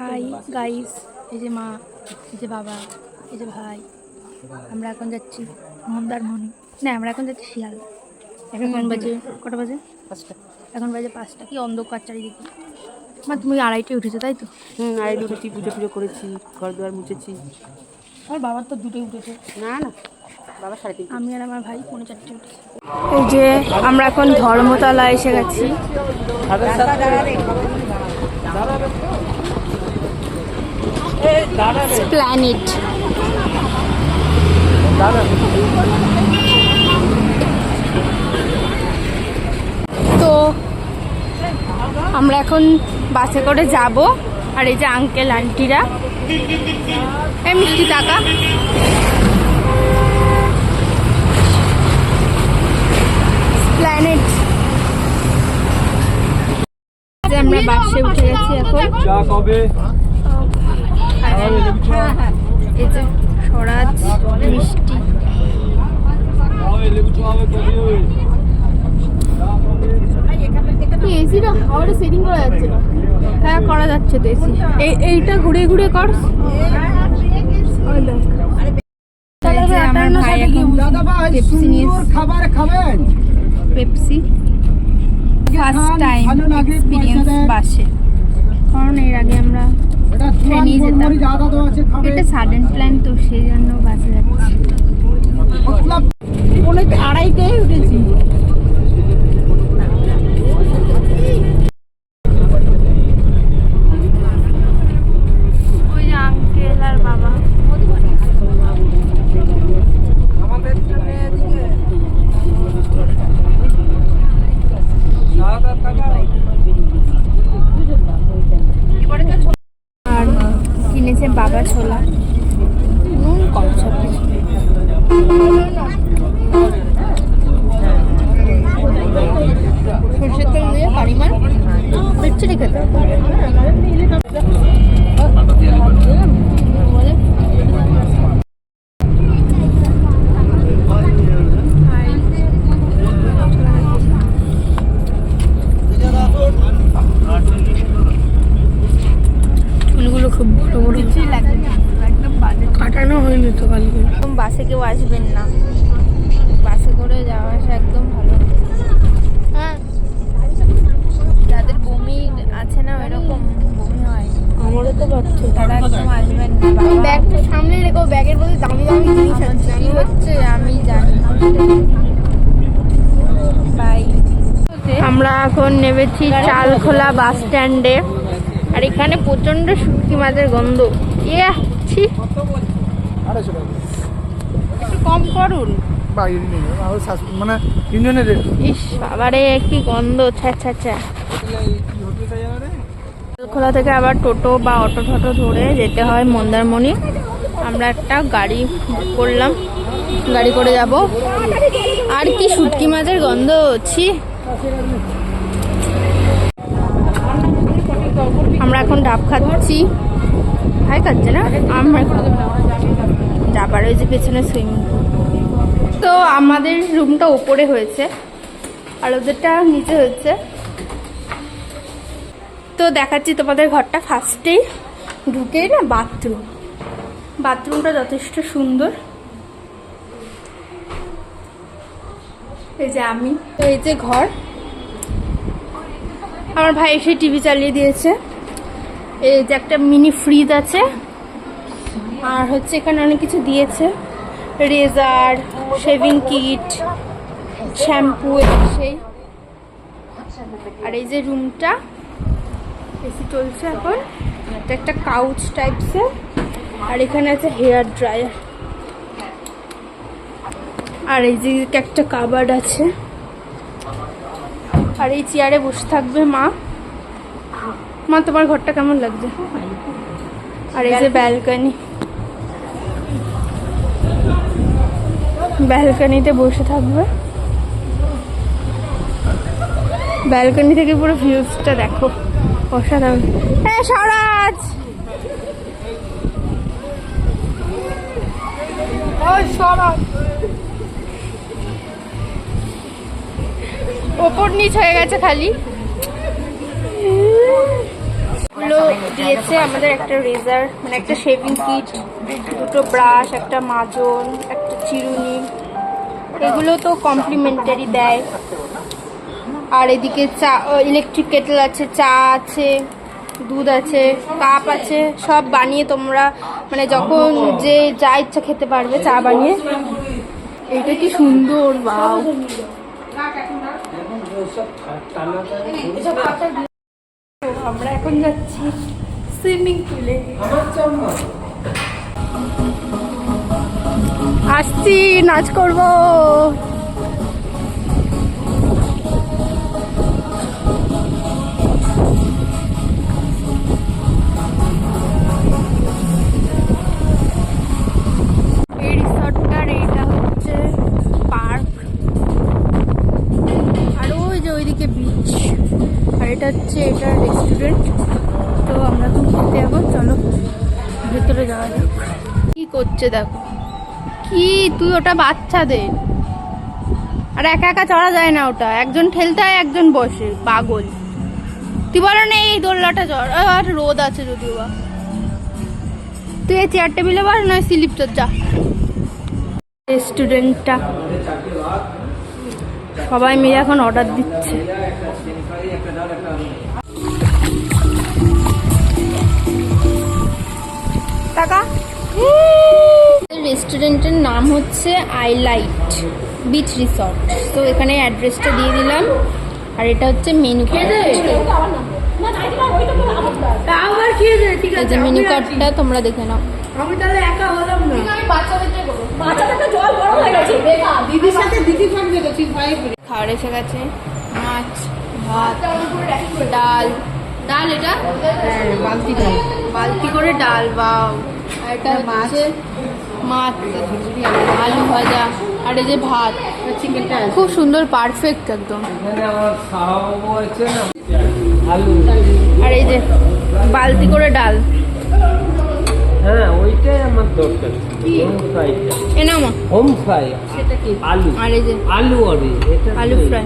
Hi guys এই যে মা এই যে বাবা এই যে ভাই আমরা এখন যাচ্ছি মন্দারমণি না আমরা এখন যাচ্ছি শিয়াল। এখন বাজে কটা বাজে? পাঁচটা। এখন বাজে পাঁচটা। কি অন্ধকার চারিদিকে। মা তুমি আড়াইটে উঠেছো তাই তো? হুম আড়াই উঠেছি পুজো পুজো করেছি ঘর দুয়ার মুছেছি। আমার বাবার তো দুটোই উঠেছে। না না বাবা সাড়ে আমি আর আমার ভাই পৌনে চারটে উঠেছি। এই যে আমরা এখন ধর্মতলা এসে গেছি। প্ল্যানেট তো আমরা এখন বাসে করে যাব, আর এই যে আঙ্কেল আন্টিরা এই মিষ্টি টাকা। প্ল্যানেট আমরা বাসে উঠে গেছি এখন। এই যে স্বরাজ মিষ্টি এসিটা হাওয়াটা সেটিং করা যাচ্ছে না হ্যাঁ করা যাচ্ছে তো এসি এই এইটা ঘুরে ঘুরে কর পেপসি ফার্স্ট টাইম এক্সপিরিয়েন্স বাসে কারণ এর আগে আমরা যেতাম। এটা সাডেন প্ল্যান তো সেই জন্য বাসে যাচ্ছি। অনেক আড়াইটে উঠেছি ওই যে আঙ্কেল আর বাবা আর কিনেছে বাবা ছোলা। নুন কম সব কিছু সরষের তেল দিয়ে কারিমার মিরচুরি খেতে হবে। বলে ফুলগুলো খুব বড় বড় কিছুই লাগবে না একদম বাজে কাটানো হয়নি তো কালকে একদম বাসে কেউ আসবেন না বাসে করে যাওয়া আসা একদম ভালো না। হ্যাঁ যাদের বমি আছে না এরকম বমি হয় আমারও তো পাচ্ছে তারা একদম আসবেন না ব্যাগটা রেখো ব্যাগের মধ্যে দামি দামি জিনিস আছে। কি হচ্ছে আমি জানি বাই আমরা এখন নেমেছি চালখোলা বাস স্ট্যান্ডে। আর এখানে প্রচণ্ড শুটকি মাছের গন্ধ। ইয়া ছি। একটু কম করুন। মানে রেট ইস বাবারে কি গন্ধ ছ্যা ছ্যা ছ্যা। খোলা থেকে আবার টোটো বা অটো টোটো ধরে যেতে হয় মন্দারমণি। আমরা একটা গাড়ি বুক করলাম। গাড়ি করে যাব। আর কি শুটকি মাছের গন্ধ, ছি। আমরা এখন ডাব খাচ্ছি। ভাই খাচ্ছে না? আমরা ডাবার ওই যে পেছনে সুইমিং তো আমাদের রুমটা ওপরে হয়েছে, আর ওদেরটা নিচে হয়েছে। তো দেখাচ্ছি তোমাদের ঘরটা ফার্স্টেই ঢুকেই না বাথরুম বাথরুমটা যথেষ্ট সুন্দর। এই যে আমি, এই যে ঘর। আমার ভাই এসে টিভি চালিয়ে দিয়েছে। এই যে একটা মিনি ফ্রিজ আছে। আর হচ্ছে এখানে অনেক কিছু দিয়েছে। রেজার, শেভিং কিট, শ্যাম্পু সেই। আর এই যে রুমটা, এসি চলছে এখন। একটা কাউচ টাইপসের আর এখানে আছে হেয়ার ড্রায়ার। আর এই যে একটা কাবার্ড আছে। আর এই চেয়ারে বসে থাকবে মা। মা, তোমার ঘরটা কেমন লাগছে? আর এই যে ব্যালকনি। ব্যালকনিতে বসে থাকবে। ব্যালকনি থেকে পুরো ভিউজটা দেখো। অসাধারণ। হ্যাঁ স্বরাজ! ওপর নিচ হয়ে গেছে খালি। দিয়েছে আমাদের একটা রেজার মানে একটা শেভিং কিট দুটো ব্রাশ একটা মাজন, একটা চিরুনি। এগুলো তো কমপ্লিমেন্টারি দেয়। আর এদিকে চা ইলেকট্রিক কেটল আছে, চা আছে। দুধ আছে, কাপ আছে, সব বানিয়ে তোমরা মানে যখন যে যা ইচ্ছা খেতে পারবে চা বানিয়ে। এটা কি সুন্দর বাও আমরা এখন যাচ্ছি সুইমিং পুলে। আসছি, নাচ করব। কি করছে দেখো। কি? তুই ওটা বাচ্চাদের আর একা একা চড়া যায় না ওটা। একজন ঠেলতে হয় একজন বসে। পাগল। তুই বলো না এই দোলনাটা চড় আর রোদ আছে যদিও বা। তুই এই চেয়ার টেবিলে বস নয় স্লিপ চর যা। রেস্টুরেন্টটা সবাই মিলে এখন অর্ডার দিচ্ছে। টাকা। রেস্টুরেন্টের নাম হচ্ছে আই লাইট বিচ রিসর্ট। তো এখানে অ্যাড্রেসটা দিয়ে দিলাম। আর এটা হচ্ছে মেনু কার্ড। আবার খেয়ে দে ঠিক এই যে মেনু কার্ডটা তোমরা দেখে নাও। আমি তাহলে একা হলাম না। বাচ্চাদেরকে জল গরম হয়ে গেছে। দিদির সাথে দিদি থাকবে তো ঠিক ভয়ে পড়ে খাবার এসে গেছে। মাছ ভাত ডাল ডাল এটা? হ্যাঁ বালতি দাও বালতি করে ডাল আর এটা হচ্ছে মাছ। আলু ভাজা। আর এই যে ভাত। চিকেনটা খুব সুন্দর পারফেক্ট একদম। আর এই যে বালতি করে ডাল। হ্যাঁ ওইটাই আমার দরকার হোম মা। হোম ফ্রাই সেটা কি? আলু। আর এই যে আলু এটা আলু ফ্রাই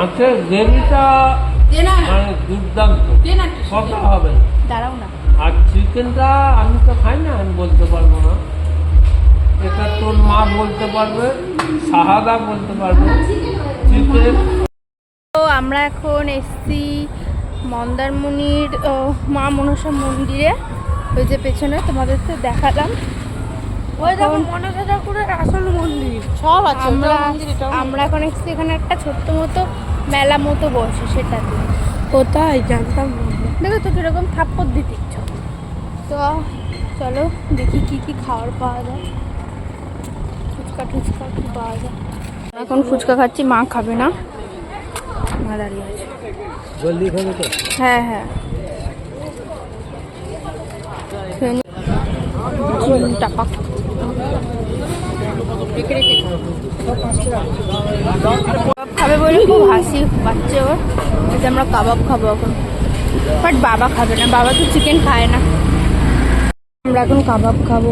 মাছের গ্রেভিটা মানে দুর্দান্ত। কথা হবে দাঁড়াও না। আর চিকেনটা আমি তো খাই না আমি বলতে পারব না। এটা তোর মা বলতে পারবে শাহাদা বলতে পারবে। চিকেন তো আমরা এখন এসছি মন্দারমণির মা মনসা মন্দিরে। ওই যে পেছনে তোমাদের তো দেখালাম। ওই দেখো মনসা ঠাকুরের আসল মন্দির। সব আছে আমরা। আমরা এখন এসছি এখানে একটা ছোট্ট মতো মেলা মতো বসে সেটাতে। কোথায় জানতাম দেখো তো কীরকম থাপ্পড় দিতে ইচ্ছা তো চলো দেখি কি কি খাবার পাওয়া যায়। ফুচকা টুচকা কি পাওয়া যায়। এখন ফুচকা খাচ্ছি মা খাবে না। মা দাঁড়িয়ে আছে। জলদি খাবে তো? হ্যাঁ হ্যাঁ। টাকা খাবে বলে খুব হাসি পাচ্ছে ওর। যে আমরা কাবাব খাব এখন। বাট বাবা খাবে না, বাবা তো চিকেন খায় না। আমরা এখন কাবাব খাব।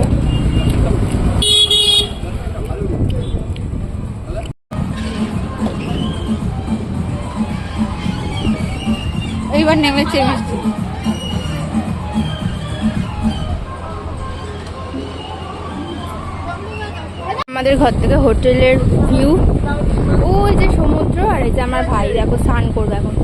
এইবার নেমেছে মিষ্টি। আমাদের ঘর থেকে হোটেলের ভিউ। ওই যে সমুদ্র আর এই যে আমার ভাই দেখো স্নান করবে এখন।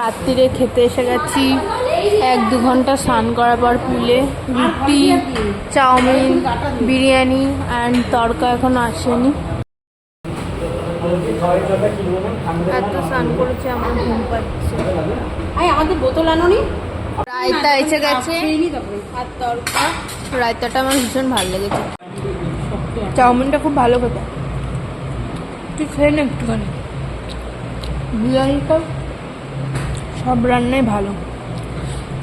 রাত্রিরে খেতে এসে গেছি। এক দু ঘণ্টা স্নান করার পর পুলে রুটি চাউমিন বিরিয়ানি অ্যান্ড তড়কা এখন আসেনি। এত স্নান করেছে আমার ঘুম পাচ্ছে। আই আমাদের বোতল আনোনি? রায়তা এসে গেছে। আর রায়তাটা আমার ভীষণ ভালো লেগেছে। চাউমিনটা খুব ভালো খেতে। তুই খেয়ে নে একটুখানি। বিরিয়ানিটা সব রান্নাই ভালো।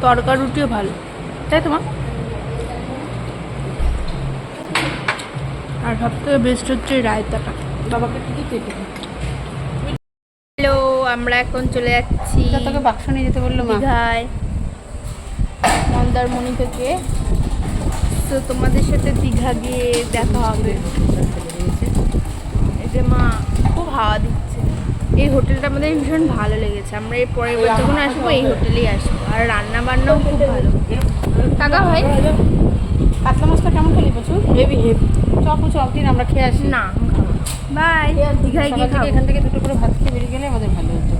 তরকা রুটিও ভালো। তাই তোমার আর সব থেকে বেস্ট হচ্ছে এই রায়তাটা। বাবাকে কি কেটে আমরা এখন চলে যাচ্ছি তোকে বাক্স নিয়ে যেতে বলল দীঘায় মন্দারমণি থেকে। তো তোমাদের সাথে দীঘা গিয়ে দেখা হবে। এই যে মা খুব হাওয়া দিচ্ছে। এই হোটেলটা আমাদের ভীষণ ভালো লেগেছে। আমরা এই পরের বার যখন আসব এই হোটেলেই আসব। আর রান্না বান্নাও খুব ভালো। টাকা ভাই? কাতলা মাছটা কেমন খেলি প্রচুর হেভি হেভি। চপ চপ দিন আমরা খেয়ে আসি। না। বাই এখান থেকে দুটো করে ভাত খেয়ে বেরিয়ে গেলে আমাদের ভালো হতো।